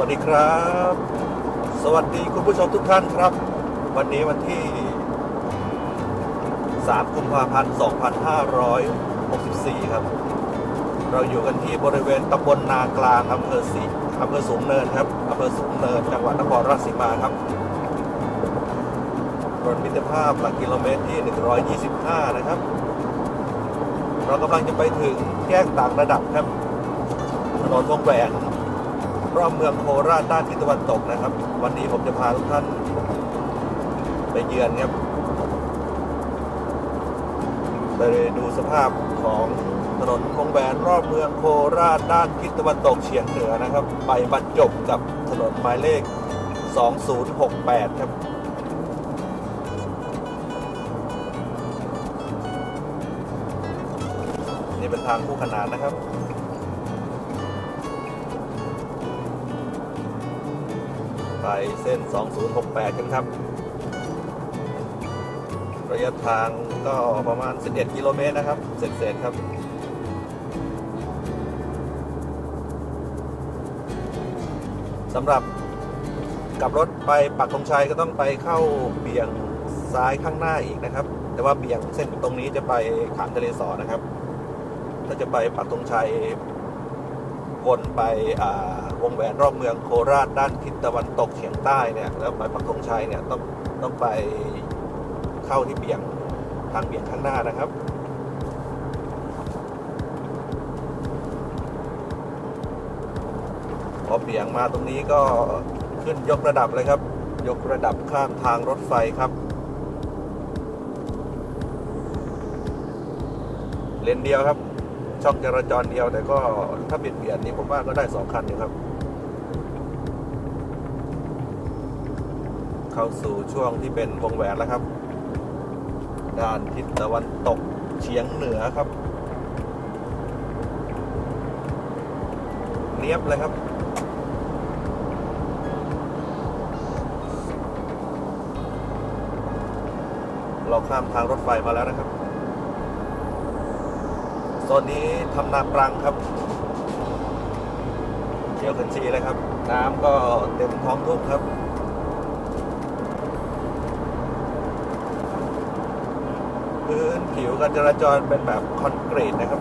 วัสดีครับ สวัสดีคุณผู้ชมทุกท่านครับ วันนี้วันที่ 3 กุมภาพันธ์ 2564 ครับ เราอยู่กันที่บริเวณตำบลนากลางอำเภอสีอำเภอสูงเนินครับอำเภอสูงเนินจังหวัดนครราชสีมาครับถนนมิตรภาพหลักกิโลเมตรที่ 125 นะครับ เรากำลังจะไปถึงแยกต่างระดับครับถนนวงแหวน รอบเมืองโคราชด้านทิศตะวันตกนะครับ วันนี้ผมจะพาทุกท่านไปเยือนครับไปดูสภาพของถนนวงแหวนรอบเมืองโคราชด้านทิศตะวันตกเฉียงเหนือนะครับ ไปบรรจบกับถนนหมายเลข 2068 ครับนี่เป็นทางคู่ขนานนะครับ ไปเส้น 2068 กันครับ ระยะทางก็ประมาณ 11 กิโลเมตรนะครับ เสร็จๆครับสำหรับกลับรถไปปักธงชัยก็ต้องไปเข้าเบี่ยงซ้ายข้างหน้าอีกนะครับ แต่ว่าเบี่ยงเส้นตรงนี้จะไปขามทะเลสอนะครับ ถ้าจะไปปักธงชัยวนไปอ่า วงแหวนรอบเมืองโคราชด้านทิศตะวันตกเฉียงใต้เนี่ยแล้วไปปักธงชัยเนี่ยต้องต้องไปเข้าที่เบี่ยงทางเบี่ยงข้างหน้านะครับพอเบี่ยงมาตรงนี้ก็ขึ้นยกระดับเลยครับ ยกระดับข้ามทางรถไฟครับ เลนเดียวครับ ช่องจราจรเดียวแต่ก็ถ้าเบียดเบียดนี่ผมว่าก็ได้สองคันอยู่ครับ เข้าสู่ช่วงที่เป็นวงแหวนแล้วครับ ด้านทิศตะวันตกเฉียงเหนือครับ เนียบเลยครับเราข้ามทางรถไฟมาแล้วนะครับโซนนี้ทำนาปรังครับเขียวขจีเลยครับ น้ำก็เต็มท้องทุ่งครับ พื้นผิวการจราจรเป็นแบบคอนกรีตนะครับ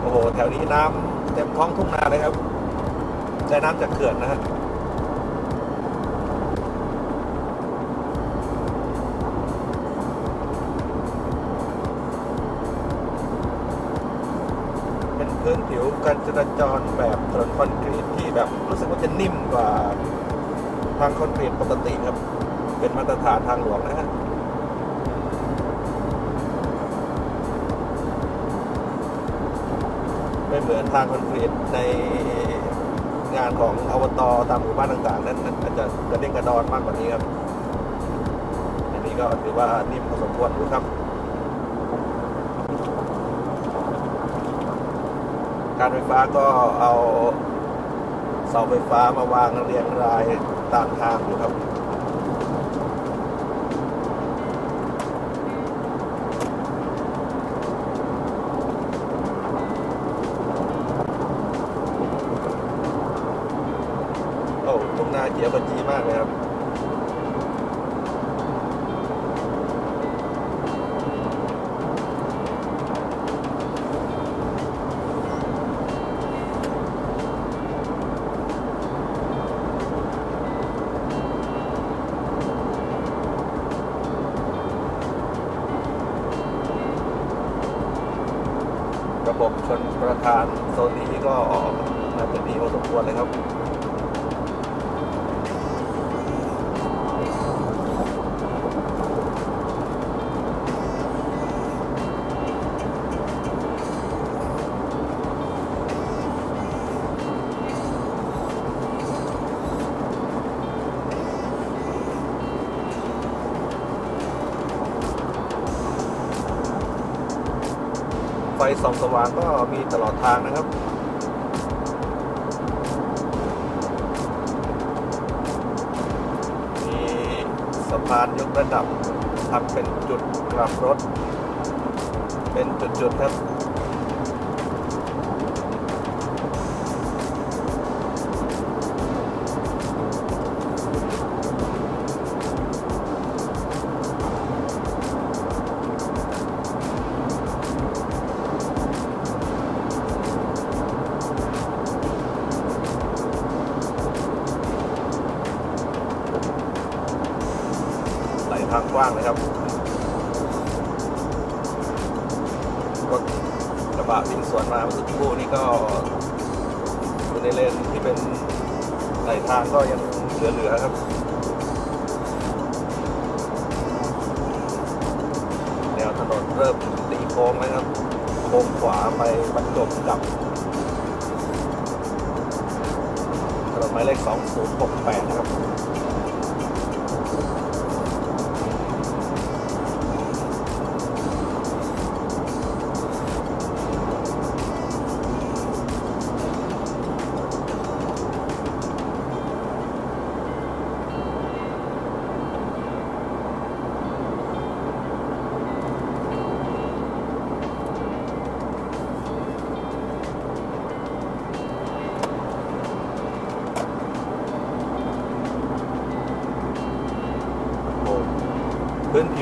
โอ้โหแถวนี้น้ำเต็มท้องทุ่งนาเลยครับได้น้ำจากเขื่อนนะฮะ การจราจรแบบถนนคอนกรีตที่แบบรู้สึกว่าจะนิ่มกว่าทางคอนกรีตปกติครับ เป็นมาตรฐานทางหลวงนะฮะไม่เหมือนทางคอนกรีตในงานของอบตตามหมู่บ้านต่างๆ นั้นอาจจะกระเด้งกระดอนมากกว่านี้ครับอันนี้ก็ถือว่านิ่มพอสมควรอยู่ครับ การไฟฟ้าก็เอาเสาไฟฟ้ามาวางเรียงรายตามทางอยู่ครับ ระบบชนประทานโซนนี้ก็น่าจะดีพอสมควรเลยครับ ส่องสว่างก็มีตลอดทางนะครับมีสะพานยกระดับทำเป็นจุดกลับรถ เป็นจุดๆครับ ทางกว้างเลยครับรถกระบะวิ่งสวนมาเมื่อสักครู่นี่ก็อยู่ในเลนที่เป็นไหลทางก็ยังเหลือๆครับแนวถนนเริ่มตีโค้งแล้วครับโค้งขวาไปบรรจบกับถนนหมายเลข2068 นะครับ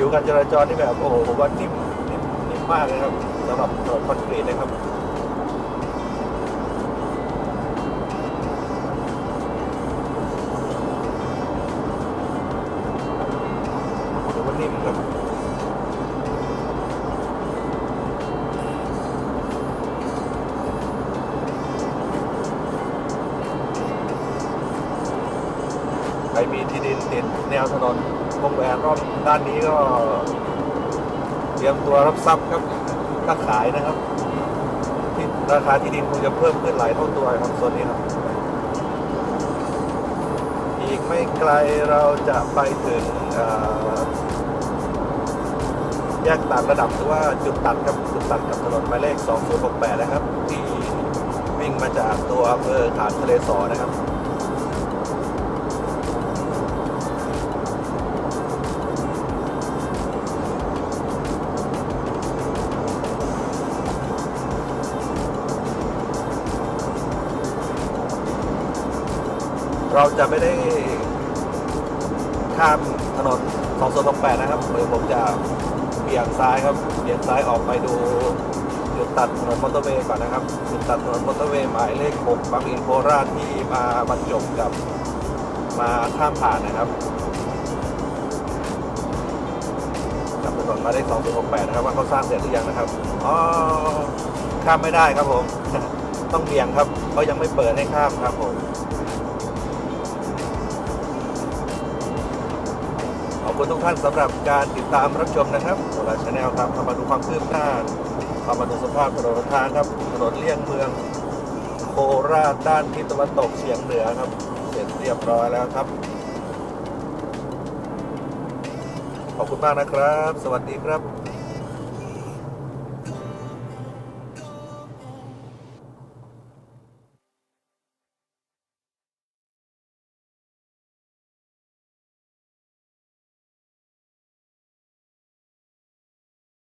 ผิวการจราจรนี่แบบโอ้โหผมว่านิ่มนิ่มนิ่มมากเลยครับสำหรับถนนคอนกรีตนะครับถือว่านิ่มครับใครมีที่ดินติดแนวถนน วงแหวนรอบด้านนี้ก็ เตรียมตัวรับทรัพย์ครับถ้าขายนะครับ ที่ราคาที่ดินคงจะเพิ่มขึ้นหลายเท่าตัวครับโซนนี้ครับ อีกไม่ไกลเราจะไปถึงแยกต่างระดับหรือว่าจุดตัดครับจุดตัดกับถนนหมายเลข 2068 นะครับ ที่วิ่งมาจากตัวอำเภอขามทะเลสอนะครับ เราจะไม่ได้ข้ามถนน2068นะครับเดี๋ยวผมจะเบี่ยงซ้ายครับเบี่ยงซ้ายออกไปดูจุดตัดถนนมอเตอร์เวย์ก่อนนะครับจุดตัดถนนมอเตอร์เวย์หมายเลข 6 บางอินโคราชที่มาบรรจบกับมาข้ามผ่านนะครับกับถนนมายเลข2068นะครับว่าเขาสร้างเสร็จหรือยังนะครับอ๋อข้ามไม่ได้ครับผม ต้องเบี่ยงครับเขายังไม่เปิดให้ข้ามครับผม คุณทุกท่านสำหรับการติดตามรับชมนะครับโซลาชาแนลครับเข้ามาดูความคืบหน้าเข้ามาดูสภาพถนนหนทางครับถนนเลี่ยงเมือง โคราชด้านทิศตะวันตกเฉียงเหนือครับ เสร็จเรียบร้อยแล้วครับ ขอบคุณมากนะครับ สวัสดีครับ